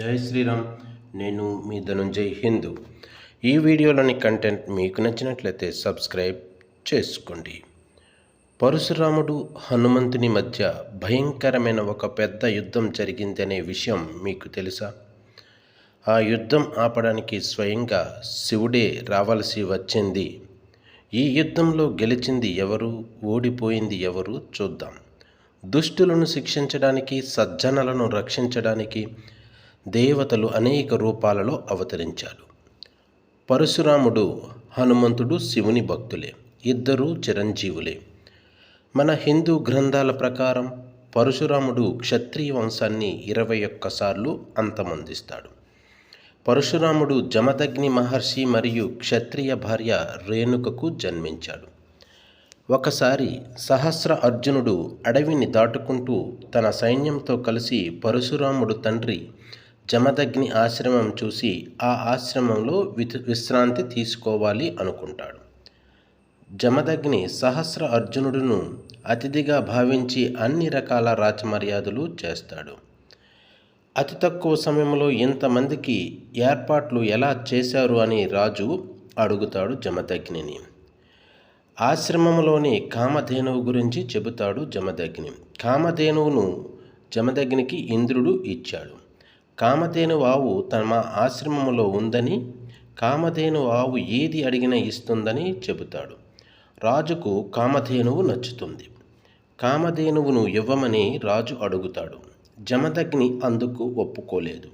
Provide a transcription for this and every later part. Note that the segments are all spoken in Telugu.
జై శ్రీరామ్ నేను మీ ధనుంజయ్ హిందూ. ఈ వీడియోలోని కంటెంట్ మీకు నచ్చినట్లయితే సబ్స్క్రైబ్ చేసుకోండి. పరశురాముడు హనుమంతుని మధ్య భయంకరమైన ఒక పెద్ద యుద్ధం జరిగిందనే విషయం మీకు తెలుసా? ఆ యుద్ధం ఆపడానికి స్వయంగా శివుడే రావలసి వచ్చింది. ఈ యుద్ధంలో గెలిచింది ఎవరు? ఓడిపోయింది ఎవరు? చూద్దాం. దుష్టులను శిక్షించడానికి సజ్జనలను రక్షించడానికి దేవతలు అనేక రూపాలలో అవతరించారు. పరశురాముడు హనుమంతుడు శివుని భక్తులే ఇద్దరూ చిరంజీవులే. మన హిందూ గ్రంథాల ప్రకారం పరశురాముడు క్షత్రియ వంశాన్ని ఇరవై ఒక్కసార్లు అంతమొందిస్తాడు. పరశురాముడు జమదగ్ని మహర్షి మరియు క్షత్రియ భార్య రేణుకకు జన్మించాడు. ఒకసారి సహస్ర అర్జునుడు అడవిని దాటుకుంటూ తన సైన్యంతో కలిసి పరశురాముడు తండ్రి జమదగ్ని ఆశ్రమం చూసి ఆ ఆశ్రమంలో విశ్రాంతి తీసుకోవాలి అనుకుంటాడు. జమదగ్ని సహస్ర అర్జునుడును అతిథిగా భావించి అన్ని రకాల రాజమర్యాదలు చేస్తాడు. అతి తక్కువ సమయంలో ఇంతమందికి ఏర్పాట్లు ఎలా చేశారు అని రాజు అడుగుతాడు జమదగ్నిని. ఆశ్రమంలోని కామధేనువు గురించి చెబుతాడు జమదగ్ని. కామధేనువును జమదగ్నికి ఇంద్రుడు ఇచ్చాడు. కామధేను ఆవు తమ ఆశ్రమంలో ఉందని కామధేను ఆవు ఏది అడిగినా ఇస్తుందని చెబుతాడు. రాజుకు కామధేనువు నచ్చుతుంది. కామధేనువును ఇవ్వమని రాజు అడుగుతాడు. జమదగ్ని అందుకు ఒప్పుకోలేదు.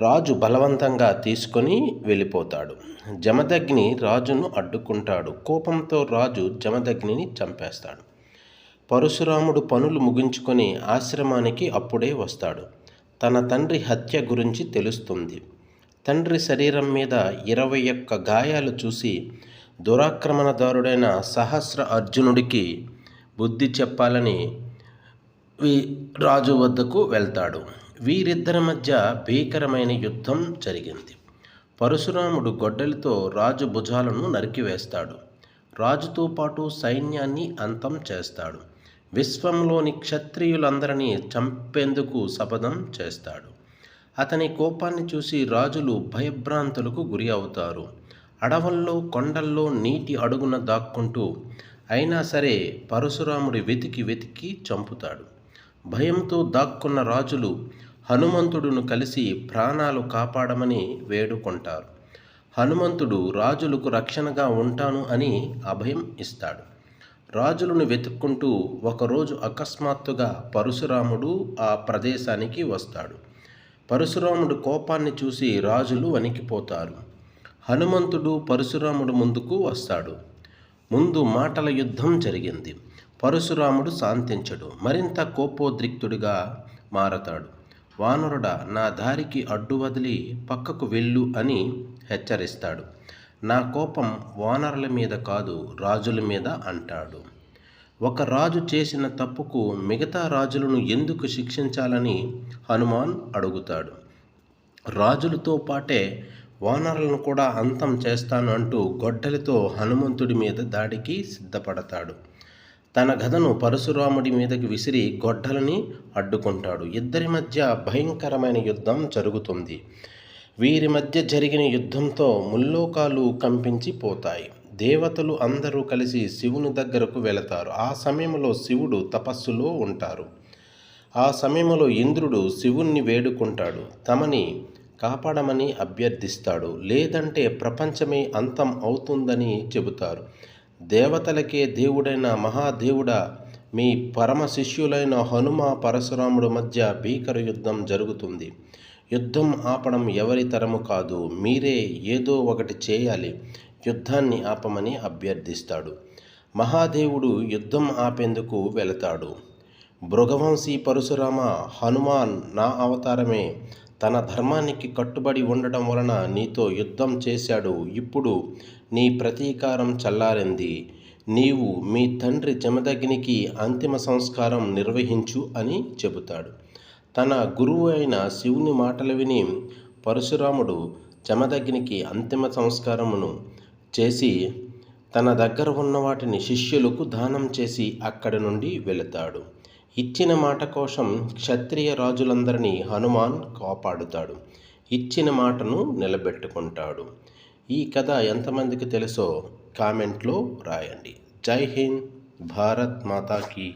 రాజు బలవంతంగా తీసుకొని వెళ్ళిపోతాడు. జమదగ్ని రాజును అడ్డుకుంటాడు. కోపంతో రాజు జమదగ్నిని చంపేస్తాడు. పరశురాముడు పనులు ముగించుకొని ఆశ్రమానికి అప్పుడే వస్తాడు. తన తండ్రి హత్య గురించి తెలుస్తుంది. తండ్రి శరీరం మీద ఇరవై ఒక్క గాయాలు చూసి దురాక్రమణదారుడైన సహస్ర అర్జునుడికి బుద్ధి చెప్పాలని రాజు వద్దకు వెళ్తాడు. వీరిద్దరి మధ్య భీకరమైన యుద్ధం జరిగింది. పరశురాముడు గొడ్డలితో రాజు భుజాలను నరికివేస్తాడు. రాజుతో పాటు సైన్యాన్ని అంతం చేస్తాడు. విశ్వంలోని క్షత్రియులందరినీ చంపేందుకు శపథం చేస్తాడు. అతని కోపాన్ని చూసి రాజులు భయభ్రాంతులకు గురి అవుతారు. అడవుల్లో కొండల్లో నీటి అడుగున దాక్కుంటూ అయినా సరే పరశురాముడి వెతికి వెతికి చంపుతాడు. భయంతో దాక్కున్న రాజులు హనుమంతుడును కలిసి ప్రాణాలు కాపాడమని వేడుకుంటారు. హనుమంతుడు రాజులకు రక్షణగా ఉంటాను అని అభయం ఇస్తాడు. రాజులను వెతుక్కుంటూ ఒకరోజు అకస్మాత్తుగా పరశురాముడు ఆ ప్రదేశానికి వస్తాడు. పరశురాముడు కోపాన్ని చూసి రాజులు వణికిపోతారు. హనుమంతుడు పరశురాముడు ముందుకు వస్తాడు. ముందు మాటల యుద్ధం జరిగింది. పరశురాముడు శాంతించడు. మరింత కోపోద్రిక్తుడిగా మారతాడు. వానరుడ నా దారికి అడ్డు వదిలి పక్కకు వెళ్ళు అని హెచ్చరిస్తాడు. నా కోపం వానరుల మీద కాదు రాజుల మీద అంటాడు. ఒక రాజు చేసిన తప్పుకు మిగతా రాజులను ఎందుకు శిక్షించాలని హనుమాన్ అడుగుతాడు. రాజులతో పాటే వానరులను కూడా అంతం చేస్తాను అంటూ గొడ్డలితో హనుమంతుడి మీద దాడికి సిద్ధపడతాడు. తన గదను పరశురాముడి మీదకి విసిరి గొడ్డలని అడ్డుకుంటాడు. ఇద్దరి మధ్య భయంకరమైన యుద్ధం జరుగుతుంది. వీరి మధ్య జరిగిన యుద్ధంతో ముల్లోకాలు కంపించిపోతాయి దేవతలు అందరూ కలిసి శివుని దగ్గరకు వెళతారు. ఆ సమయంలో శివుడు తపస్సులో ఉంటారు. ఆ సమయంలో ఇంద్రుడు శివుణ్ణి వేడుకుంటాడు. తమని కాపాడమని అభ్యర్థిస్తాడు. లేదంటే ప్రపంచమే అంతం అవుతుందని చెబుతారు. దేవతలకే దేవుడైన మహాదేవుడ మీ పరమ శిష్యులైన హనుమ పరశురాముడు మధ్య భీకర యుద్ధం జరుగుతుంది. యుద్ధం ఆపడం ఎవరి తరము కాదు మీరే ఏదో ఒకటి చేయాలి. యుద్ధాన్ని ఆపమని అభ్యర్థిస్తాడు. మహాదేవుడు యుద్ధం ఆపేందుకు వెళతాడు. భృగవంశీ పరశురామ హనుమాన్ నా అవతారమే. తన ధర్మానికి కట్టుబడి ఉండడం వలన నీతో యుద్ధం చేశాడు. ఇప్పుడు నీ ప్రతీకారం చల్లారింది. నీవు మీ తండ్రి జమదగ్నికి అంతిమ సంస్కారం నిర్వహించు అని చెబుతాడు. తన గురువు అయిన శివుని మాటలు విని పరశురాముడు జమదగ్నికి అంతిమ సంస్కారమును చేసి తన దగ్గర ఉన్న వాటిని శిష్యులకు దానం చేసి అక్కడి నుండి వెళతాడు. ఇచ్చిన మాట కోసం క్షత్రియ రాజులందరినీ హనుమాన్ కాపాడుతాడు. ఇచ్చిన మాటను నిలబెట్టుకుంటాడు. ఈ కథ ఎంతమందికి తెలుసో కామెంట్లో రాయండి. జై హింద్ భారత్ మాతాకి.